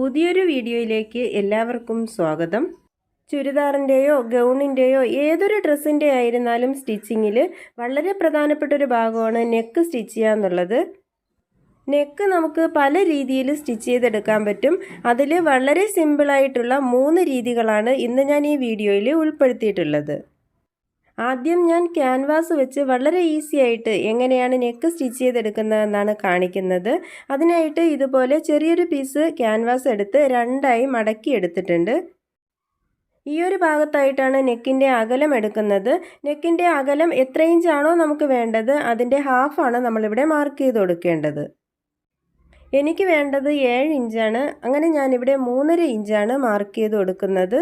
പുതിയൊരു വീഡിയോയിലേക്ക് എല്ലാവർക്കും സ്വാഗതം. ചുരിദാറിന്റെയോ ഗൗണിന്റെയോ ഏതൊരു ഡ്രസ്സിന്റെ ആയിരുന്നാലും സ്റ്റിച്ചിങ്ങിൽ വളരെ പ്രധാനപ്പെട്ട ഒരു ഭാഗമാണ് നെക്ക് സ്റ്റിച്ച് ചെയ്യുക എന്നുള്ളത്. നെക്ക് നമുക്ക് പല രീതിയിൽ സ്റ്റിച്ച് ചെയ്തെടുക്കാൻ പറ്റും. അതിൽ വളരെ സിമ്പിളായിട്ടുള്ള മൂന്ന് രീതികളാണ് ഇന്ന് ഞാൻ ഈ വീഡിയോയിൽ ഉൾപ്പെടുത്തിയിട്ടുള്ളത്. ആദ്യം ഞാൻ ക്യാൻവാസ് വെച്ച് വളരെ ഈസി ആയിട്ട് എങ്ങനെയാണ് നെക്ക് സ്റ്റിച്ച് ചെയ്തെടുക്കുന്നതെന്നാണ് കാണിക്കുന്നത്. അതിനായിട്ട് ഇതുപോലെ ചെറിയൊരു പീസ് ക്യാൻവാസ് എടുത്ത് രണ്ടായി മടക്കി എടുത്തിട്ടുണ്ട്. ഈ ഒരു ഭാഗത്തായിട്ടാണ് നെക്കിന്റെ അകലം എടുക്കുന്നത്. നെക്കിന്റെ അകലം എത്ര ഇഞ്ചാണോ നമുക്ക് വേണ്ടത് അതിന്റെ ഹാഫാണ് നമ്മളിവിടെ മാർക്ക് ചെയ്ത് കൊടുക്കേണ്ടത്. എനിക്ക് വേണ്ടത് ഏഴ് ഇഞ്ചാണ് അങ്ങനെ ഞാനിവിടെ മൂന്നര ഇഞ്ചാണ് മാർക്ക് ചെയ്ത് കൊടുക്കുന്നത്.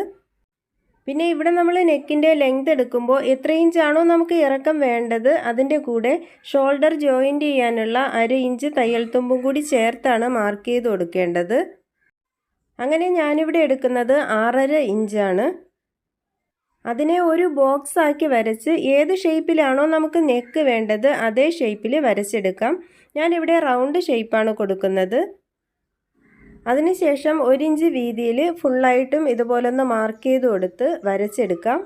പിന്നെ ഇവിടെ നമ്മൾ നെക്കിന്റെ ലെങ്ത് എടുക്കുമ്പോൾ എത്ര ഇഞ്ചാണോ നമുക്ക് ഇറക്കം വേണ്ടത് അതിന്റെ കൂടെ ഷോൾഡർ ജോയിന്റ് ചെയ്യാനുള്ള അര ഇഞ്ച് തയ്യൽ തുമ്പും കൂടി ചേർത്താണ് മാർക്ക് ചെയ്ത് കൊടുക്കേണ്ടത്. അങ്ങനെ ഞാനിവിടെ എടുക്കുന്നത് ആറര ഇഞ്ചാണ്. അതിനെ ഒരു ബോക്സ് ആക്കി വരച്ച് ഏത് ഷേപ്പിലാണോ നമുക്ക് നെക്ക് വേണ്ടത് അതേ ഷേപ്പിൽ വരച്ചെടുക്കാം. ഞാനിവിടെ റൗണ്ട് ഷേപ്പാണ് കൊടുക്കുന്നത്. അതിനുശേഷം ഒരിഞ്ച് വീതിയിൽ ഫുള്ളായിട്ടും ഇതുപോലൊന്ന് മാർക്ക് ചെയ്ത് കൊടുത്ത് വരച്ചെടുക്കാം.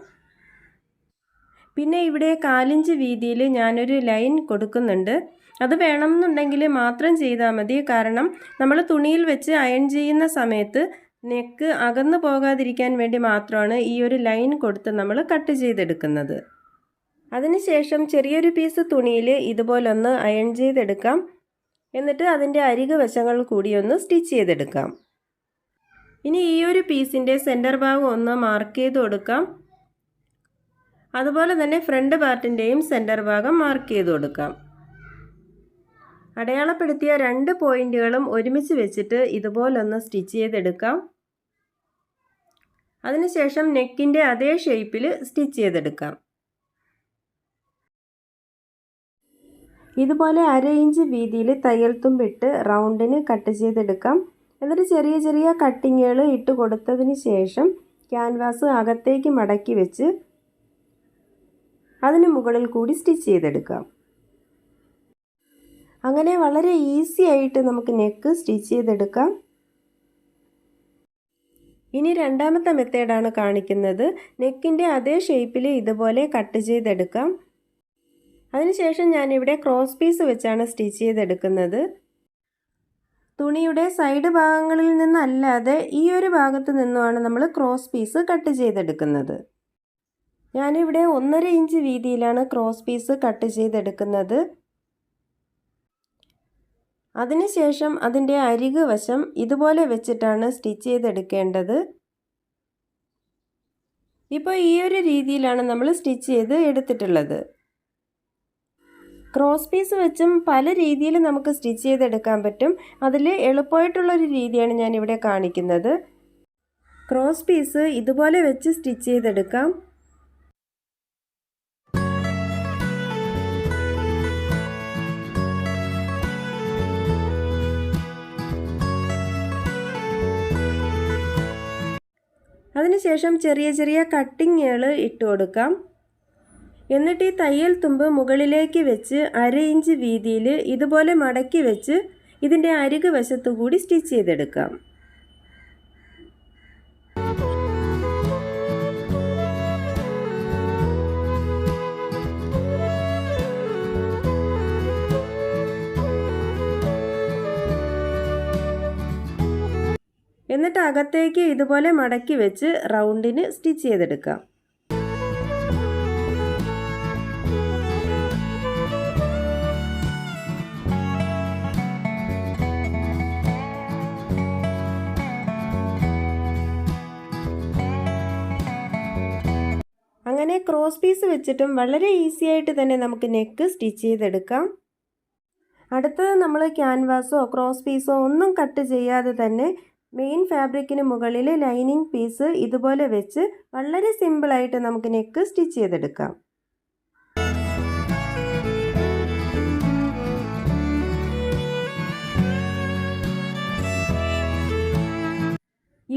പിന്നെ ഇവിടെ കാലിഞ്ച് വീതിയിൽ ഞാനൊരു ലൈൻ കൊടുക്കുന്നുണ്ട്. അത് വേണമെന്നുണ്ടെങ്കിൽ മാത്രം ചെയ്താൽ മതി. കാരണം നമ്മൾ തുണിയിൽ വെച്ച് അയൺ ചെയ്യുന്ന സമയത്ത് നെക്ക് അകന്നു പോകാതിരിക്കാൻ വേണ്ടി മാത്രമാണ് ഈ ഒരു ലൈൻ കൊടുത്ത് നമ്മൾ കട്ട് ചെയ്തെടുക്കുന്നത്. അതിനുശേഷം ചെറിയൊരു പീസ് തുണിയിൽ ഇതുപോലൊന്ന് അയൺ ചെയ്തെടുക്കാം. എന്നിട്ട് അതിന്റെ അരിക വശങ്ങൾ കൂടി ഒന്ന് സ്റ്റിച്ച് ചെയ്തെടുക്കാം. ഇനി ഈ ഒരു പീസിന്റെ സെന്റർ ഭാഗം ഒന്ന് മാർക്ക് ചെയ്ത് കൊടുക്കാം. അതുപോലെ തന്നെ ഫ്രണ്ട് പാർട്ടിന്റെയും സെന്റർ ഭാഗം മാർക്ക് ചെയ്ത് കൊടുക്കാം. അടയാളപ്പെടുത്തിയ രണ്ട് പോയിന്റുകളും ഒരുമിച്ച് വെച്ചിട്ട് ഇതുപോലൊന്ന് സ്റ്റിച്ച് ചെയ്തെടുക്കാം. അതിനുശേഷം നെക്കിന്റെ അതേ ഷേപ്പിൽ സ്റ്റിച്ച് ചെയ്തെടുക്കാം. ഇതുപോലെ അര ഇഞ്ച് വീതിയിൽ തയ്യൽ തുമ്പിട്ട് റൗണ്ടിന് കട്ട് ചെയ്തെടുക്കാം. എന്നിട്ട് ചെറിയ ചെറിയ കട്ടിങ്ങുകൾ ഇട്ട് കൊടുത്തതിന് ശേഷം ക്യാൻവാസ് അകത്തേക്ക് മടക്കി വെച്ച് അതിന് മുകളിൽ കൂടി സ്റ്റിച്ച് ചെയ്തെടുക്കാം. അങ്ങനെ വളരെ ഈസി ആയിട്ട് നമുക്ക് നെക്ക് സ്റ്റിച്ച് ചെയ്തെടുക്കാം. ഇനി രണ്ടാമത്തെ മെത്തേഡാണ് കാണിക്കുന്നത്. നെക്കിന്റെ അതേ ഷേപ്പിൽ ഇതുപോലെ കട്ട് ചെയ്തെടുക്കാം. അതിനുശേഷം ഞാനിവിടെ ക്രോസ് പീസ് വെച്ചാണ് സ്റ്റിച്ച് ചെയ്തെടുക്കുന്നത്. തുണിയുടെ സൈഡ് ഭാഗങ്ങളിൽ നിന്നല്ലാതെ ഈ ഒരു ഭാഗത്ത് നിന്നുമാണ് നമ്മൾ ക്രോസ് പീസ് കട്ട് ചെയ്തെടുക്കുന്നത്. ഞാനിവിടെ ഒന്നര ഇഞ്ച് വീതിയിലാണ് ക്രോസ് പീസ് കട്ട് ചെയ്തെടുക്കുന്നത്. അതിനുശേഷം അതിന്റെ അരികു വശം ഇതുപോലെ വെച്ചിട്ടാണ് സ്റ്റിച്ച് ചെയ്തെടുക്കേണ്ടത്. ഇപ്പോൾ ഈ ഒരു രീതിയിലാണ് നമ്മൾ സ്റ്റിച്ച് ചെയ്ത് എടുത്തിട്ടുള്ളത്. ക്രോസ് പീസ് വെച്ചും പല രീതിയിൽ നമുക്ക് സ്റ്റിച്ച് ചെയ്തെടുക്കാൻ പറ്റും. അതിൽ എളുപ്പമായിട്ടുള്ളൊരു രീതിയാണ് ഞാനിവിടെ കാണിക്കുന്നത്. ക്രോസ് പീസ് ഇതുപോലെ വെച്ച് സ്റ്റിച്ച് ചെയ്തെടുക്കാം. അതിനുശേഷം ചെറിയ ചെറിയ കട്ടിങ്ങുകൾ ഇട്ട് കൊടുക്കാം എന്നിട്ട് ഈ തയ്യൽ തുമ്പ് മുകളിലേക്ക് വെച്ച് അര ഇഞ്ച് വീതിയിൽ ഇതുപോലെ മടക്കി വെച്ച് ഇതിന്റെ അരികു വശത്തു കൂടി സ്റ്റിച്ച് ചെയ്തെടുക്കാം. എന്നിട്ട് അകത്തേക്ക് ഇതുപോലെ മടക്കി വെച്ച് റൗണ്ടിന് സ്റ്റിച്ച് ചെയ്തെടുക്കാം. അങ്ങനെ ക്രോസ് പീസ് വെച്ചിട്ടും വളരെ ഈസി ആയിട്ട് തന്നെ നമുക്ക് നെക്ക് സ്റ്റിച്ച് ചെയ്തെടുക്കാം. അടുത്തത് നമ്മൾ ക്യാൻവാസോ ക്രോസ് പീസോ ഒന്നും കട്ട് ചെയ്യാതെ തന്നെ മെയിൻ ഫാബ്രിക്കിന് മുകളിൽ ലൈനിങ് പീസ് ഇതുപോലെ വെച്ച് വളരെ സിമ്പിളായിട്ട് നമുക്ക് നെക്ക് സ്റ്റിച്ച് ചെയ്തെടുക്കാം.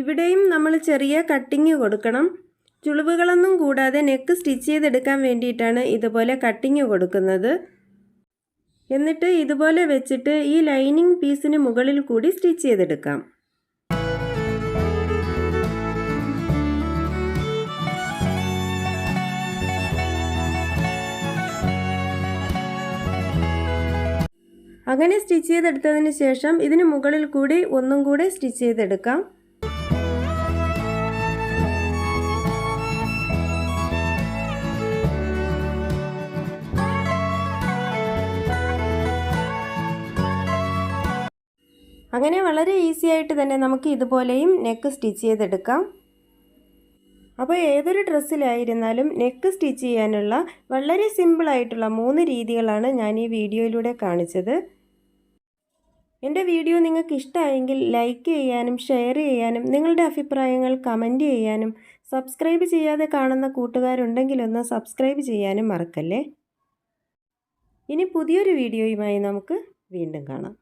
ഇവിടെയും നമ്മൾ ചെറിയ കട്ടിങ് കൊടുക്കണം. ചുളിവുകളൊന്നും കൂടാതെ നെക്ക് സ്റ്റിച്ച് ചെയ്തെടുക്കാൻ വേണ്ടിയിട്ടാണ് ഇതുപോലെ കട്ടിങ് കൊടുക്കുന്നത്. എന്നിട്ട് ഇതുപോലെ വെച്ചിട്ട് ഈ ലൈനിങ് പീസിന് മുകളിൽ കൂടി സ്റ്റിച്ച് ചെയ്തെടുക്കാം. അങ്ങനെ സ്റ്റിച്ച് ചെയ്തെടുത്തതിന് ശേഷം ഇതിന് മുകളിൽ കൂടി ഒന്നും കൂടെ സ്റ്റിച്ച് ചെയ്തെടുക്കാം. അങ്ങനെ വളരെ ഈസി ആയിട്ട് തന്നെ നമുക്ക് ഇതുപോലെയും നെക്ക് സ്റ്റിച്ച് ചെയ്തെടുക്കാം. അപ്പോൾ ഏതൊരു ഡ്രസ്സിലായിരുന്നാലും നെക്ക് സ്റ്റിച്ച് ചെയ്യാനുള്ള വളരെ സിമ്പിളായിട്ടുള്ള മൂന്ന് രീതികളാണ് ഞാൻ ഈ വീഡിയോയിലൂടെ കാണിച്ചത്. എന്റെ വീഡിയോ നിങ്ങൾക്ക് ഇഷ്ടമായെങ്കിൽ ലൈക്ക് ചെയ്യാനും ഷെയർ ചെയ്യാനും നിങ്ങളുടെ അഭിപ്രായങ്ങൾ കമന്റ് ചെയ്യാനും സബ്സ്ക്രൈബ് ചെയ്യാതെ കാണുന്ന കൂട്ടുകാരുണ്ടെങ്കിലൊന്ന് സബ്സ്ക്രൈബ് ചെയ്യാനും മറക്കല്ലേ. ഇനി പുതിയൊരു വീഡിയോയുമായി നമുക്ക് വീണ്ടും കാണാം.